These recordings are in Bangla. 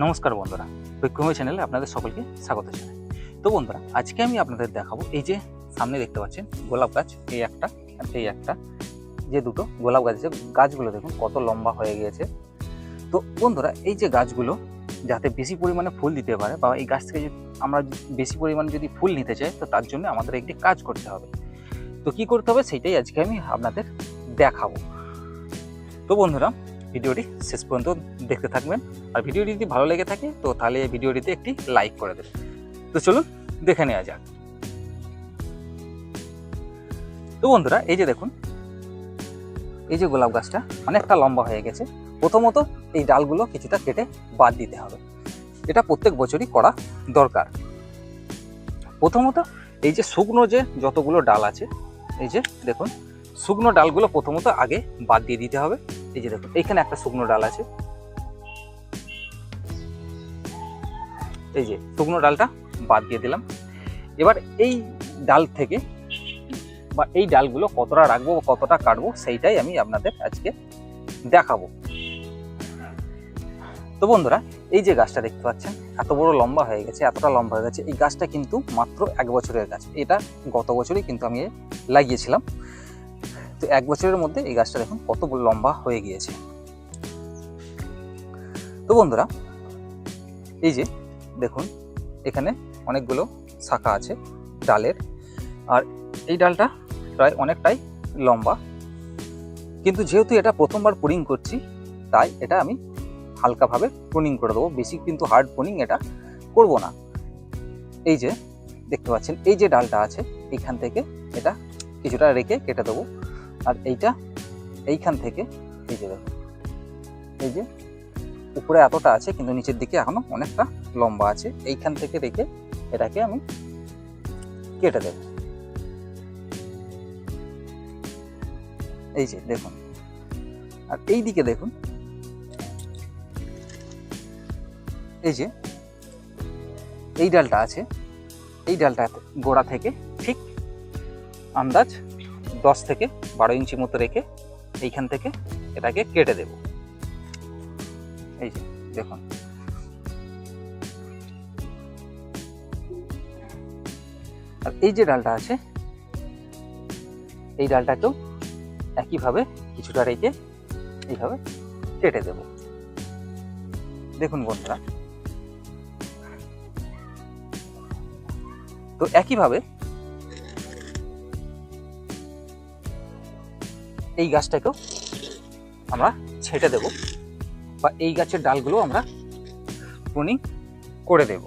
নমস্কার বন্ধুরা, বৈক্রমী চ্যানেলে আপনাদের সকলকে স্বাগত জানাই। তো বন্ধুরা, আজকে আমি আপনাদের দেখাবো এই যে সামনে দেখতে পাচ্ছেন গোলাপ গাছ, এই একটা এই একটা, যে দুটো গোলাপ গাছ আছে গাছগুলো দেখুন কত লম্বা হয়ে গিয়েছে। তো বন্ধুরা, এই যে গাছগুলো যাতে বেশি পরিমাণে ফুল দিতে পারে বা এই গাছ থেকে আমরা বেশি পরিমাণে যদি ফুল নিতে চাই, তো তার জন্য আমাদের একটি কাজ করতে হবে। তো কি করতে হবে? সেটাই আজকে আমি আপনাদের দেখাবো। তো বন্ধুরা ভিডিওটি শেষ পর্যন্ত দেখতে থাকবেন। আর ভিডিওটি যদি ভালো লেগে থাকে, তো তাহলে ভিডিওটিতে একটি লাইক করে দেবেন। তো চলুন দেখে নেওয়া যাক। তো বন্ধুরা, এই যে দেখুন, এই যে গোলাপ গাছটা অনেকটা লম্বা হয়ে গেছে। প্রথমত এই ডালগুলো কিছুটা কেটে বাদ দিতে হবে। এটা প্রত্যেক বছরই করা দরকার। প্রথমত এই যে শুকনো যে যতগুলো ডাল আছে, এই যে দেখুন, শুকনো ডালগুলো প্রথমত আগে বাদ দিয়ে দিতে হবে। এই যে দেখুন, এইখানে একটা শুকনো ডাল আছে। এই যে শুকনো ডালটা বাদ দিয়ে দিলাম। এবার এই ডাল থেকে বা এই ডালগুলো কতটা রাখব বা কতটা কাটবো সেইটাই আমি আপনাদের আজকে দেখাবো। তো বন্ধুরা, এই যে গাছটা দেখতে পাচ্ছেন, এত বড় লম্বা হয়ে গেছে, এতটা লম্বা হয়ে গেছে। এই গাছটা কিন্তু মাত্র এক বছরের গাছ। এটা গত বছরই কিন্তু আমি লাগিয়েছিলাম। তো এক বছরের মধ্যে এই গাছটা দেখুন কত লম্বা হয়ে গিয়েছে। তো বন্ধুরা, এই যে দেখুন, এখানে অনেকগুলো শাখা আছে ডালের, আর এই ডালটা প্রায় অনেকটাই লম্বা। কিন্তু যেহেতু এটা প্রথমবার পুরিং করছি, তাই এটা আমি হালকাভাবে প্রুনিং করে দেবো। বেশি কিন্তু হার্ড প্রুনিং এটা করব না। এই যে দেখতে পাচ্ছেন, এই যে ডালটা আছে, এখান থেকে এটা কিছুটা রেখে কেটে দেবো। আর এইটা এইখান থেকে, এই যে দেখুন এই যে উপরে এতটা আছে, কিন্তু নিচের দিকে এখনও অনেকটা লম্বা আছে, এইখান থেকে রেখে এটাকে আমি কেটে দেব। এই যে দেখুন, আর এই দিকে দেখুন, এই যে এই ডালটা আছে, এই ডালটা গোড়া থেকে ঠিক আন্দাজ দশ থেকে বারো ইঞ্চি মতো রেখে এইখান থেকে এটাকে কেটে দেব। এই যে, দেখুন। আর এই যে ডালটা আছে, এই ডালটাকেও একইভাবে কিছুটা রেখে এইভাবে কেটে দেব। দেখুন বন্ধুরা। তো একইভাবে এই গাছটাকেও আমরা ছেটে দেব বা এই গাছের ডালগুলো আমরা প্রুনিং করে দেব।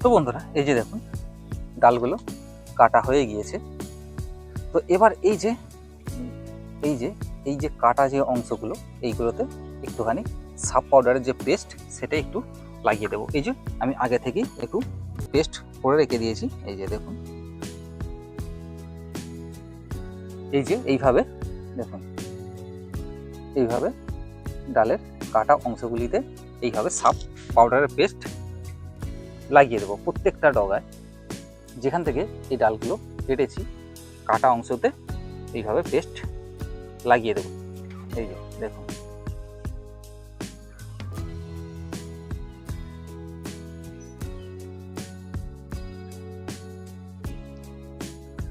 তো বন্ধুরা, এই যে দেখুন, ডালগুলো কাটা হয়ে গিয়েছে। তো এবার এই যে এই যে এই যে কাটা যে অংশগুলো, এইগুলোতে একটুখানি সাব পাউডারের যে পেস্ট সেটা একটু লাগিয়ে দেবো। এই যে, আমি আগে থেকেই একটু পেস্ট করে রেখে দিয়েছি। এই যে দেখুন এই যে এইভাবে, দেখুন, এইভাবে ডালের কাটা অংশগুলিতে এইভাবে সাপ পাউডারের পেস্ট লাগিয়ে দেবো প্রত্যেকটা ডগায়। যেখান থেকে এই ডালগুলো কেটেছি, কাটা অংশতে এইভাবে পেস্ট লাগিয়ে দেবো। এই যে, দেখুন।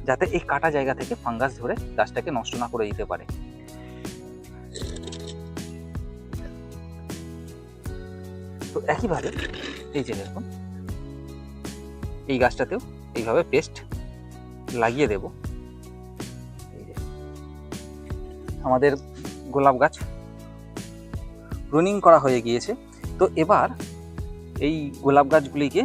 যাতে এই কাটা জায়গা থেকে ফাঙ্গাস ধরে গাছটাকে নষ্ট না করে দিতে পারে। তো একইভাবে, এই যে দেখুন, এই গাছটাতেও এইভাবে পেস্ট লাগিয়ে দেব। আমাদের গোলাপ গাছ প্রুনিং করা হয়ে গিয়েছে। তো এবার এই গোলাপ গাছগুলিকে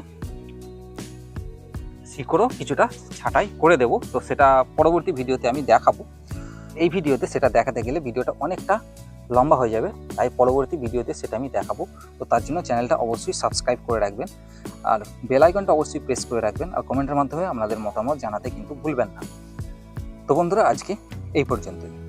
শিকড়ও কিছুটা ছাঁটাই করে দেব। তো সেটা পরবর্তী ভিডিওতে আমি দেখাবো। এই ভিডিওতে সেটা দেখাতে গেলে ভিডিওটা অনেকটা লম্বা হয়ে যাবে। তাই পরবর্তী ভিডিওতে সেটা আমি দেখাবো। তো তার জন্য চ্যানেলটা অবশ্যই সাবস্ক্রাইব করে রাখবেন। আর বেল আইকনটা অবশ্যই প্রেস করে রাখবেন। আর কমেন্টের মাধ্যমে আপনাদের মতামত জানাতে কিন্তু ভুলবেন না। তো বন্ধুরা, আজকে এই পর্যন্তই।